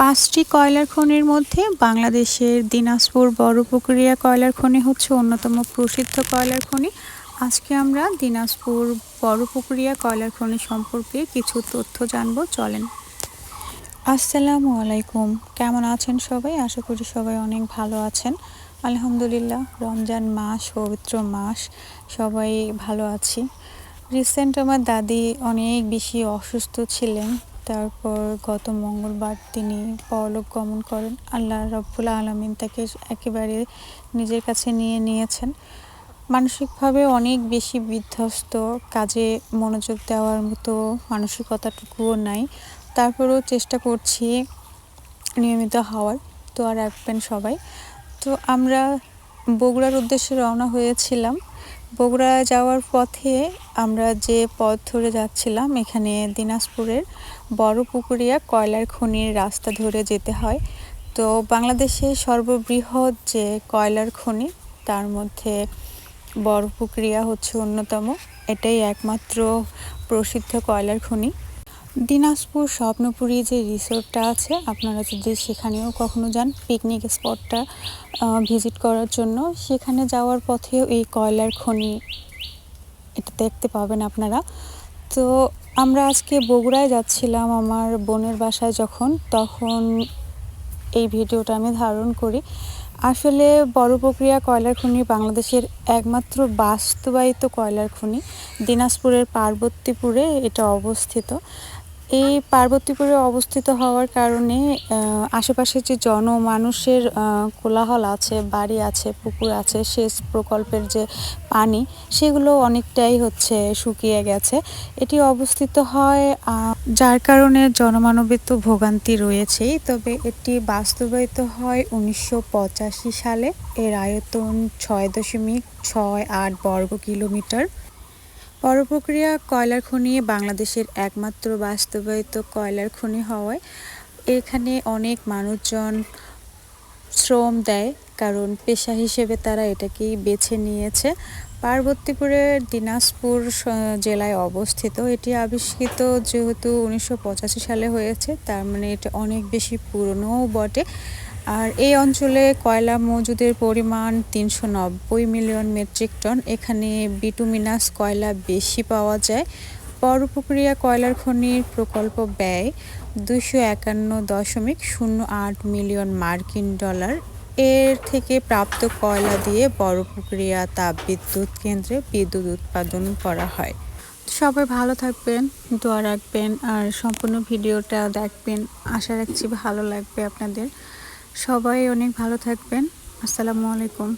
পাঁচটি কয়লার খনির মধ্যে বাংলাদেশের দিনাজপুর বড়পুকুরিয়া কয়লার খনি হচ্ছে অন্যতম প্রসিদ্ধ কয়লার খনি। আজকে আমরা দিনাজপুর বড়পুকুরিয়া কয়লার খনি সম্পর্কে কিছু তথ্য জানব, চলেন। আসসালামু আলাইকুম, কেমন আছেন সবাই? আশা করি সবাই অনেক ভালো আছেন। আলহামদুলিল্লাহ, রমজান মাস, পবিত্র মাস, সবাই ভালো আছি। রিসেন্ট আমার দাদি অনেক বেশি অসুস্থ ছিলেন। তারপর গত মঙ্গলবার তিনি পরলোক গমন করেন। আল্লাহ রব্বুল আলমিন তাকে একেবারে নিজের কাছে নিয়ে নিয়েছেন। মানসিকভাবে অনেক বেশি বিধ্বস্ত, কাজে মনোযোগ দেওয়ার মতো মানসিকতাটুকুও নাই। তারপরেও চেষ্টা করছি নিয়মিত হওয়ার, তো আর রাখবেন সবাই। তো আমরা বগুড়ার উদ্দেশ্যে রওনা হয়েছিলাম। বগুড়া যাওয়ার পথে আমরা যে পথ ধরে যাচ্ছিলাম, এখানে দিনাজপুরের বড় পুকুরিয়া কয়লার খনির রাস্তা ধরে যেতে হয়। তো বাংলাদেশে সর্ববৃহৎ যে কয়লার খনি, তার মধ্যে বড় পুকুরিয়া হচ্ছে অন্যতম। এটাই একমাত্র প্রসিদ্ধ কয়লার খনি। দিনাজপুর স্বপ্নপুরী যে রিসোর্টটা আছে, আপনারা যদি সেখানেও কখনো যান পিকনিক স্পটটা ভিজিট করার জন্য, সেখানে যাওয়ার পথেও এই কয়লার খনি এটা দেখতে পাবেন আপনারা। তো আমরা আজকে বগুড়ায় যাচ্ছিলাম আমার বোনের বাসায় যখন, তখন এই ভিডিওটা আমি ধারণ করি। আসলে বড় প্রক্রিয়া কয়লার খনি বাংলাদেশের একমাত্র বাস্তবায়িত কয়লার খনি। দিনাজপুরের পার্বতীপুরে এটা অবস্থিত। এই পার্বতীপুরে অবস্থিত হওয়ার কারণে আশেপাশে যে জনমানুষের কোলাহল আছে, বাড়ি আছে, পুকুর আছে, সেচ প্রকল্পের যে পানি, সেগুলো অনেকটাই হচ্ছে শুকিয়ে গেছে। এটি অবস্থিত হয় যার কারণে জনমানবিত ভোগান্তি রয়েছেই। তবে এটি বাস্তবায়িত হয় উনিশশো পঁচাশি সালে। এর আয়তন ছয় দশমিক ছয় আট বর্গ কিলোমিটার। পরপ্রক্রিয়া কয়লার খনি বাংলাদেশের একমাত্র বাস্তবায়িত কয়লার খনি হওয়ায় এখানে অনেক মানুষজন শ্রম দেয়। কারণ পেশা হিসেবে তারা এটাকেই বেছে নিয়েছে। পার্বতীপুরের দিনাজপুর জেলায় অবস্থিত। এটি আবিষ্কৃত যেহেতু উনিশশো পঁচাশি সালে হয়েছে, তার মানে এটা অনেক বেশি পুরনোও বটে। আর এই অঞ্চলে কয়লা মজুদের পরিমাণ তিনশো নব্বই মিলিয়ন মেট্রিক টন। এখানে বিটুমিনাস কয়লা বেশি পাওয়া যায়। পরপ্রক্রিয়া কয়লার খনির প্রকল্প ব্যয় দুশো একান্ন দশমিক শূন্য আট মিলিয়ন মার্কিন ডলার। এর থেকে প্রাপ্ত কয়লা দিয়ে বড় প্রক্রিয়া তাপ বিদ্যুৎ কেন্দ্রে বিদ্যুৎ উৎপাদন করা হয়। সবাই ভালো থাকবেন, দোয়া রাখবেন আর সম্পূর্ণ ভিডিওটা দেখবেন। আশা রাখছি ভালো লাগবে আপনাদের। সবাই অনেক ভালো থাকবেন। আসসালামু আলাইকুম।